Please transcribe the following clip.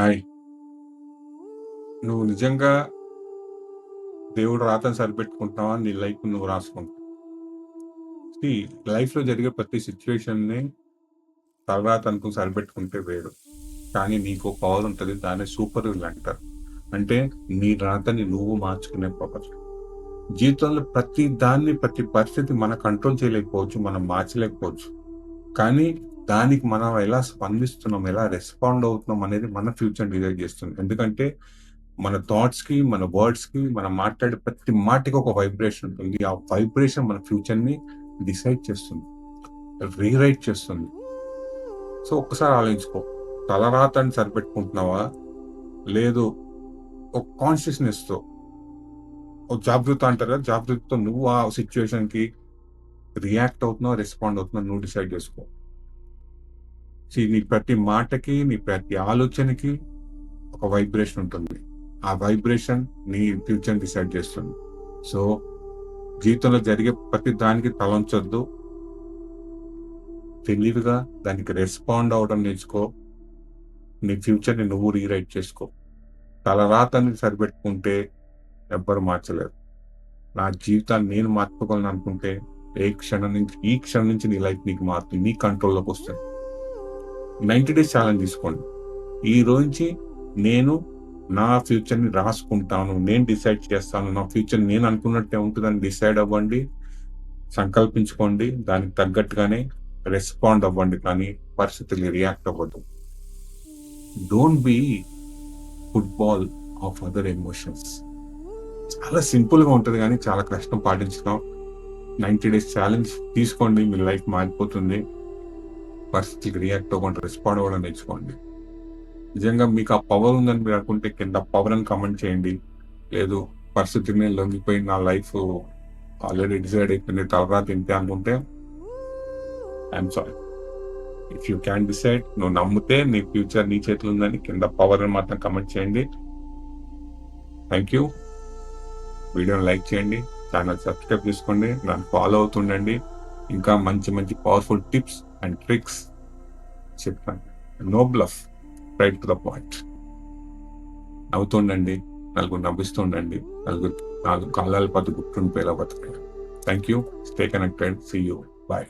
Hi. నువ్వు నిజంగా దేవుడు రాతను సరిపెట్టుకుంటున్నావా? నీ లైఫ్ నువ్వు రాసుకుంటావు. సీ లైఫ్‌లో జరిగే ప్రతి సిట్యుయేషన్‌ని తర్వాత అనుకుని సరిపెట్టుకుంటే వేరు. కానీ నీకో పవర్ ఉంటది. దాన్ని సూపర్ విల్ అంటారు. అంటే నీ రాతని నువ్వు మార్చుకునే పవర్. జీవితంలో ప్రతి దాన్ని, ప్రతి పరిస్థితి మనం కంట్రోల్ చేయలేకపోవచ్చు. మనం మార్చలేకపోవచ్చు. కానీ దానికి మనం ఎలా స్పందిస్తున్నాం, ఎలా రెస్పాండ్ అవుతున్నాం అనేది మన ఫ్యూచర్ డిసైడ్ చేస్తుంది. ఎందుకంటే మన థాట్స్‌కి, మన వర్డ్స్‌కి, మనం మాట్లాడే ప్రతి మాటకి ఒక వైబ్రేషన్ ఉంటుంది. ఆ వైబ్రేషన్ మన ఫ్యూచర్‌ని డిసైడ్ చేస్తుంది. రీరైట్ చేస్తుంది. సో ఒక్కసారి ఆలోచించుకో. తలరాతని సరిపెట్టుకుంటున్నావా? లేదు ఒక కాన్షియస్‌నెస్‌తో ఒక జాగృత అంటారు కదా! జాగ్రత్తతో నువ్వు ఆ సిచ్యువేషన్కి రియాక్ట్ అవుతున్నావు రెస్పాండ్ అవుతున్నావు నువ్వు డిసైడ్ చేసుకో. నీ ప్రతి మాటకి, నీ ప్రతి ఆలోచనకి ఒక వైబ్రేషన్ ఉంటుంది. ఆ వైబ్రేషన్ నీ ఫ్యూచర్ డిసైడ్ చేస్తుంది. సో జీవితంలో జరిగే ప్రతి దానికి తలంచొద్దు తెలివిగా దానికి రెస్పాండ్ అవ్వడం నేర్చుకో. నీ ఫ్యూచర్‌ని నువ్వు రీరైట్ చేసుకో. తలరాతని సరిపెట్టుకుంటే ఎవ్వరు మార్చలేరు. నా జీవితాన్ని నేను మార్చుకోవాలని అనుకుంటే ఏ క్షణం నుంచి ఈ క్షణం నుంచి నీ లైఫ్ నీకు మారుతుంది. నీ కంట్రోల్‌లోకి వస్తుంది. 90 డేస్ ఛాలెంజ్ తీసుకోండి. ఈ రోజు నేను నా ఫ్యూచర్‌ని రాసుకుంటాను. నేను డిసైడ్ చేస్తాను. నా ఫ్యూచర్ నేను అనుకున్నట్టే ఉంటుందని డిసైడ్ అవ్వండి. సంకల్పించుకోండి. దానికి తగ్గట్టుగానే రెస్పాండ్ అవ్వండి. కానీ పరిస్థితులు రియాక్ట్ అవ్వద్దు. Don't be football of other emotions. చాలా సింపుల్‌గా ఉంటుంది కానీ చాలా కష్టం పాటించడం. 90 డేస్ ఛాలెంజ్ తీసుకోండి. మీ లైఫ్ మారిపోతుంది. పరిస్థితికి రియాక్ట్ అవ్వకుండా రెస్పాండ్ అవ్వడం నేర్చుకోండి. నిజంగా మీకు ఆ పవర్ ఉందని మీరు అనుకుంటే కింద పవర్ అని కమెంట్ చేయండి. లేదు పరిస్థితికి నేను లొంగిపోయి నా లైఫ్ ఆల్రెడీ డిసైడ్ అయిపోయింది. తర్వాత ఇంతే అనుకుంటే I'm sorry. If you can decide నువ్వు నమ్మితే నీ ఫ్యూచర్ నీ చేతిలో ఉందని కింద పవర్ అని మాత్రం కమెంట్ చేయండి. Thank you. వీడియోని లైక్ చేయండి. ఛానల్ సబ్స్క్రైబ్ చేసుకోండి. నన్ను ఫాలో అవుతుండండి. ఇంకా మంచి మంచి పవర్‌ఫుల్ టిప్స్ అండ్ ట్రిక్స్ చెప్తాను. No bluff. Right to the point. నవ్వుతుండండి. నలుగురు నవ్విస్తుండండి నలుగురు నాలుగు కాలాల పాటు గుర్తుండిపోయేలా బతకండి. Thank you. Stay connected. See you. Bye